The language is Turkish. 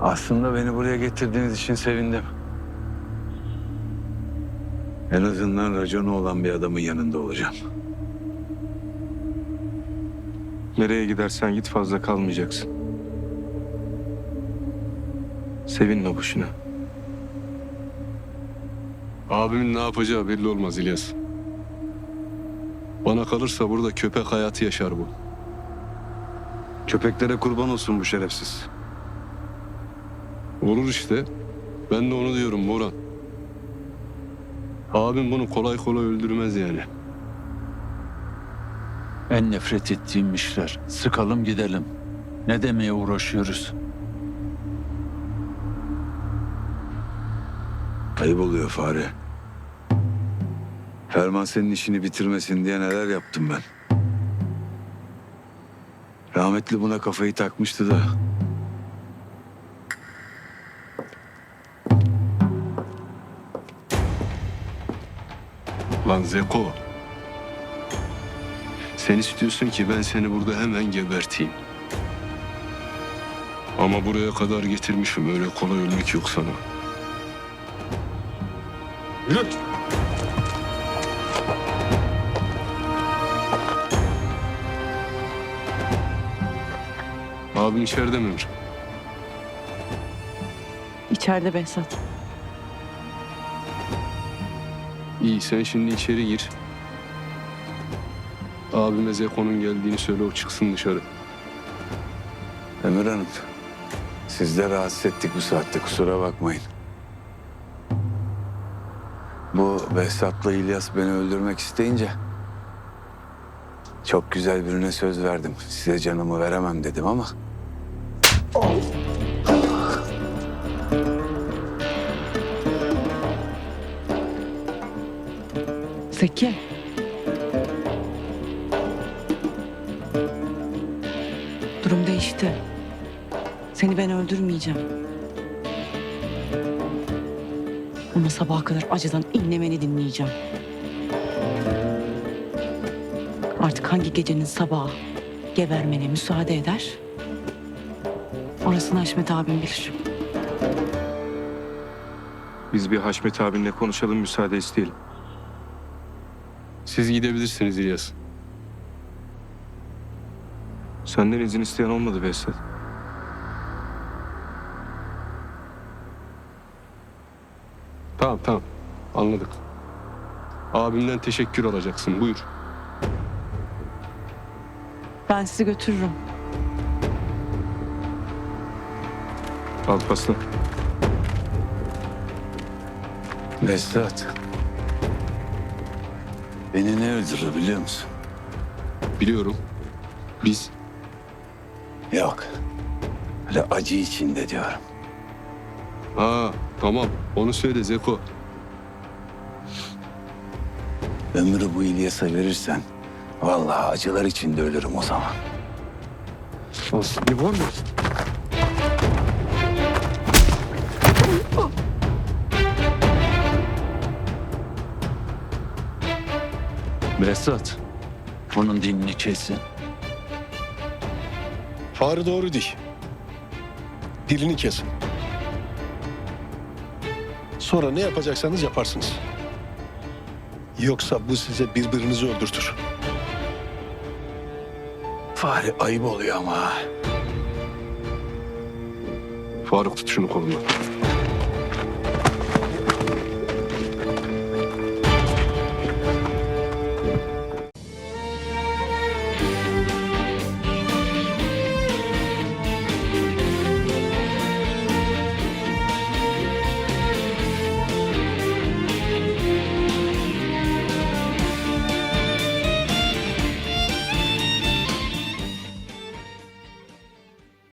Aslında beni buraya getirdiğiniz için sevindim. En azından raconu olan bir adamın yanında olacağım. Nereye gidersen git fazla kalmayacaksın. Sevinme boşuna. Abimin ne yapacağı belli olmaz İlyas. Bana kalırsa burada köpek hayatı yaşar bu. Köpeklere kurban olsun bu şerefsiz. Olur işte. Ben de onu diyorum Moran. Abim bunu kolay kolay öldürmez yani. En nefret ettiğim işler. Sıkalım gidelim. Ne demeye uğraşıyoruz? Ayıp oluyor fare. Ferman senin işini bitirmesin diye neler yaptım ben. Rahmetli buna kafayı takmıştı da. Lan Zeko. Sen istiyorsun ki ben seni burada hemen geberteyim. Ama buraya kadar getirmişim. Öyle kolay ölmek yok sana. Yürü. Abim içeride mi Emir? İçeride Behzat. İyi sen şimdi içeri gir. Abime Zeko'nun geldiğini söyle o çıksın dışarı. Ömür Hanım, siz de rahatsız ettik bu saatte kusura bakmayın. Bu Behzat'la İlyas beni öldürmek isteyince... ...çok güzel birine söz verdim. Size canımı veremem dedim ama... Zeki. Değişti. Seni ben öldürmeyeceğim. Ama sabaha kadar acıdan inlemeni dinleyeceğim. Artık hangi gecenin sabahı gebermene müsaade eder? Orasını Haşmet abim bilir. Biz bir Haşmet abinle konuşalım müsaade isteyelim. Siz gidebilirsiniz İlyas. Senden izin isteyen olmadı Behzat. Tamam tamam anladık. Abimden teşekkür alacaksın buyur. Ben sizi götürürüm. Alparslan. Behzat... ...beni ne öldürür biliyor musun? Biliyorum. Biz Yok. Öyle acı içinde diyorum. ha tamam onu söyle Zeko. Ömrü bu İlyas'a verirsen... ...vallahi acılar içinde ölürüm o zaman. Behzat. Bunun dilini kesin. Fare doğru değil. Dilini kesin. Sonra ne yapacaksanız yaparsınız. Yoksa bu size birbirinizi öldürtür. Fare ayıp oluyor ama. Faruk tut şunu kolundan.